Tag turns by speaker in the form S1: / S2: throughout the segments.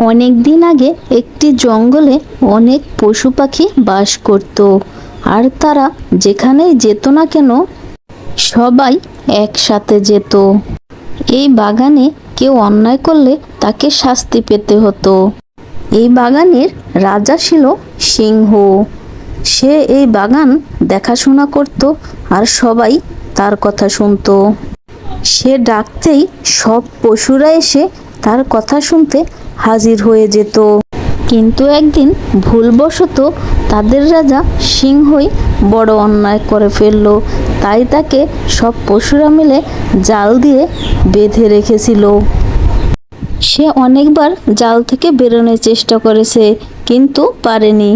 S1: অনেক দিন আগে একটি জঙ্গলে অনেক পশু পাখি বাস করত। আর তারা যেখানেই যেত না কেন, সবাই একসাথে যেত। এই বাগানে কেউ অন্যায় করলে তাকে শাস্তি পেতে হতো। এই বাগানের রাজা ছিল সিংহ। সে এই বাগান দেখাশোনা করত আর সবাই তার কথা শুনতো। সে ডাকতেই সব পশুরা এসে তার কথা শুনতে হাজির হয়ে যেত। কিন্তু একদিন ভুলবশত তাদের রাজা সিংহই বড় অন্যায় করে ফেলল। তাই তাকে সব পশুরা মিলে জাল দিয়ে বেঁধে রেখেছিল। সে অনেকবার জাল থেকে বেরোনোর চেষ্টা করেছে, কিন্তু পারেনি।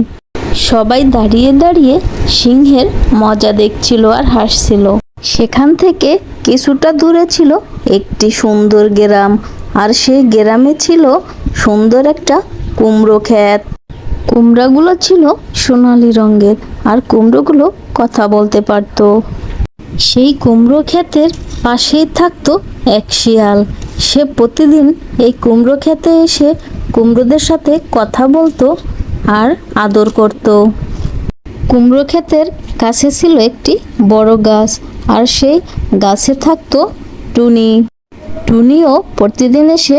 S1: সবাই দাঁড়িয়ে দাঁড়িয়ে সিংহের মজা দেখছিল আর হাসছিল। সেখান থেকে কিছুটা দূরে ছিল একটি সুন্দর গ্রাম। আর সেই গ্রামে ছিল সুন্দর একটা কুমড়ো ক্ষেত। কুমড়াগুলো ছিল সোনালি রঙের আর কুমড়োগুলো কথা বলতে পারতো। সেই কুমড়ো ক্ষেতের পাশেই থাকতো এক শিয়াল। সে প্রতিদিন এই কুমড়ো ক্ষেতে এসে কুমড়োদের সাথে কথা বলতো আর আদর করত। কুমড়ো ক্ষেতের কাছে ছিল একটি বড় গাছ আর সেই গাছে থাকতো টুনি। টুনিও প্রতিদিন এসে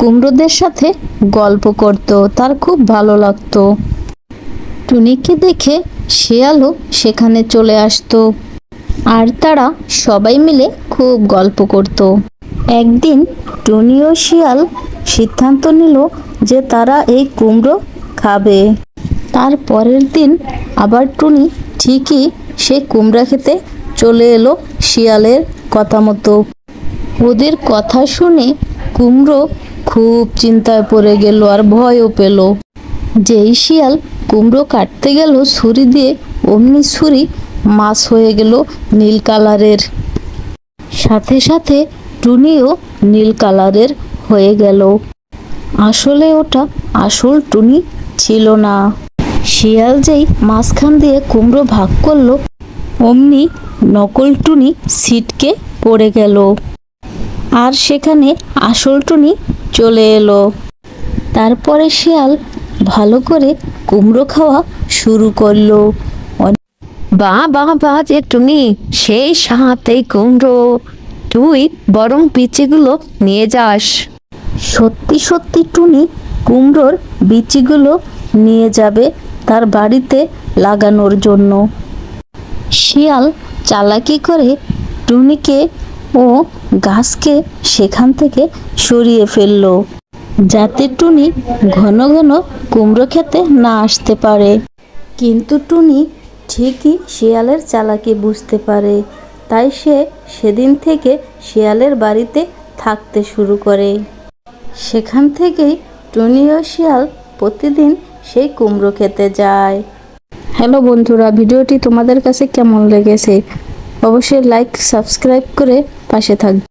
S1: কুমড়োদের সাথে গল্প করত, তার খুব ভালো লাগতো। টুনিকে দেখে শিয়ালও সেখানে চলে আসতো। আর তারা সবাই মিলে খুব গল্প করত। একদিন টুনি ও শিয়াল সিদ্ধান্ত নিল যে তারা এই কুমড়ো খাবে। তার পরের দিন আবার টুনি ঠিকই সে কুমড়া খেতে চলে এলো শিয়ালের কথা মতো। ওদের কথা শুনে কুমড়ো খুব চিন্তায় পড়ে গেল আর ভয়ও পেল। যেই শিয়াল কুমড়ো কাটতে গেল, ছুরি দিয়ে অমনি ছুরি মাছ হয়ে গেল নীল কালারের। সাথে সাথে টুনিও নীল কালারের হয়ে গেল। আসলে ওটা আসল টুনি ছিল না। শিয়াল যেই মাঝখান দিয়ে কুমড়ো ভাগ করল, অমনি নকল টুনি ছিটকে পড়ে গেল। আর সেখানে আসল টুনি চলে এলো। তারপরে শিয়াল ভালো করে কুমড়ো খাওয়া শুরু করল।
S2: বা বা বা যে টুনি সেই সাহাতেই কুমড়ো। তুই বরং পিচিগুলো নিয়ে যাস।
S1: সত্যি সত্যি টুনি কুমড়োর বিচিগুলো নিয়ে যাবে তার বাড়িতে লাগানোর জন্য। শিয়াল চালাকি করে টুনিকে ও গাছকে সেখান থেকে সরিয়ে ফেলল, যাতে টুনি ঘন ঘন কুমড়ো খেতে না আসতে পারে। কিন্তু টুনি ঠিকই শিয়ালের চালাকি বুঝতে পারে, তাই সে সেদিন থেকে শিয়ালের বাড়িতে থাকতে শুরু করে। সেখান থেকেই টুনি ও শিয়াল প্রতিদিন সেই কুমড়ো খেতে যায়। হ্যালো বন্ধুরা, ভিডিওটি তোমাদের কাছে কেমন লেগেছে? অবশ্যই লাইক সাবস্ক্রাইব করে পাশে থাকবে